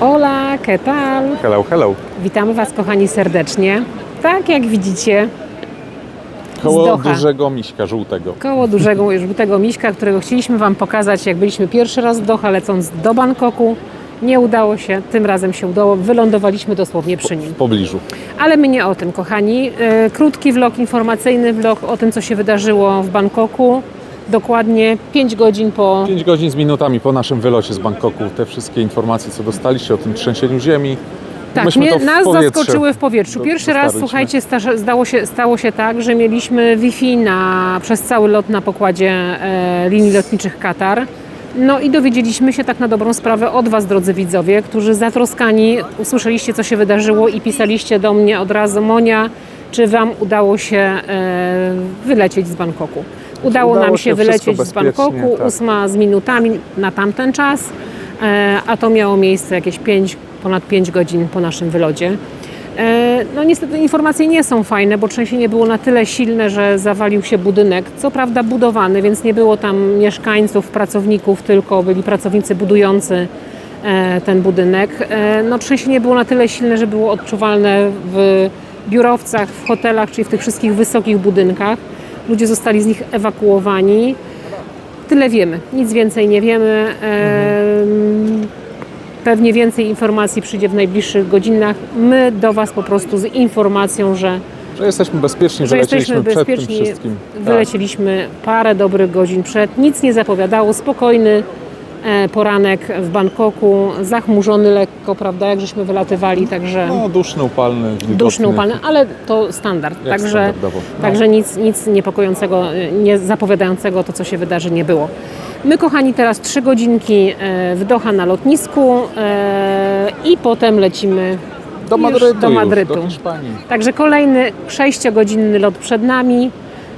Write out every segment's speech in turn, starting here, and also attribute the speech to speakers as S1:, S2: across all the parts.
S1: Hola, ¿qué tal?
S2: Hello, hello.
S1: Witamy Was, kochani, serdecznie. Tak jak widzicie,
S2: Koło dużego miśka żółtego.
S1: koło dużego żółtego miśka, którego chcieliśmy Wam pokazać, jak byliśmy pierwszy raz w Doha, lecąc do Bangkoku. Nie udało się, tym razem się udało. Wylądowaliśmy dosłownie przy nim.
S2: W pobliżu.
S1: Ale my nie o tym, kochani. E, Krótki vlog, informacyjny vlog o tym, co się wydarzyło w Bangkoku. Dokładnie 5 godzin po
S2: 5 godzin z minutami po naszym wylocie z Bangkoku. Te wszystkie informacje, co dostaliście o tym trzęsieniu ziemi.
S1: Tak,
S2: myśmy
S1: mnie, nas
S2: powietrze
S1: zaskoczyły w powietrzu. Pierwszy raz, słuchajcie, sta- zdało się, stało się tak, że mieliśmy Wi-Fi na, przez cały lot na pokładzie e, linii lotniczych Katar. No i dowiedzieliśmy się tak na dobrą sprawę od Was, drodzy widzowie, którzy zatroskani usłyszeliście, co się wydarzyło i pisaliście do mnie od razu, Monia, czy Wam udało się e, wylecieć z Bangkoku. Udało,
S2: Udało
S1: nam
S2: się,
S1: się wylecieć z Bangkoku,
S2: tak.
S1: ósma z minutami na tamten czas, e, a to miało miejsce jakieś 5, ponad 5 godzin po naszym wylocie. E, No niestety informacje nie są fajne, bo trzęsienie było na tyle silne, że zawalił się budynek. Co prawda budowany, więc nie było tam mieszkańców, pracowników, tylko byli pracownicy budujący ten budynek. No trzęsienie było na tyle silne, że było odczuwalne w biurowcach, w hotelach, czyli w tych wszystkich wysokich budynkach. Ludzie zostali z nich ewakuowani. Tyle wiemy, nic więcej nie wiemy. Em, Pewnie więcej informacji przyjdzie w najbliższych godzinach. My do Was po prostu z informacją, że,
S2: Że jesteśmy bezpieczni, że,
S1: że jesteśmy
S2: przed tym
S1: bezpieczni.
S2: wszystkim. Tak.
S1: Wylecieliśmy parę dobrych godzin przed. Nic nie zapowiadało. Spokojny poranek w Bangkoku. Zachmurzony lekko, prawda, jak żeśmy wylatywali, także
S2: No, duszny, upalny, wilgotny.
S1: duszny, upalny, ale to standard.
S2: Jak
S1: Także.
S2: No.
S1: także nic, nic niepokojącego, y, nie zapowiadającego to, co się wydarzy, nie było. My, kochani, teraz trzy godzinki e, w Doha na lotnisku e, i potem lecimy
S2: Do
S1: już
S2: Madrytu,
S1: do
S2: już,
S1: Madrytu.
S2: do Hiszpanii.
S1: Także kolejny sześciogodzinny lot przed nami.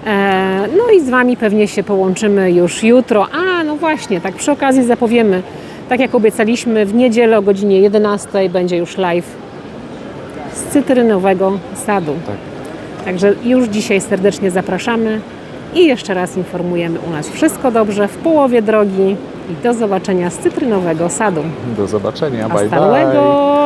S1: E, No i z Wami pewnie się połączymy już jutro. A, właśnie, tak przy okazji zapowiemy. Tak jak obiecaliśmy, w niedzielę o godzinie 11 będzie już live z cytrynowego sadu.
S2: Tak.
S1: Także już dzisiaj serdecznie zapraszamy i jeszcze raz informujemy u nas wszystko dobrze w połowie drogi i do zobaczenia z cytrynowego sadu.
S2: Do zobaczenia. Bye,
S1: Hasta
S2: bye.
S1: luego!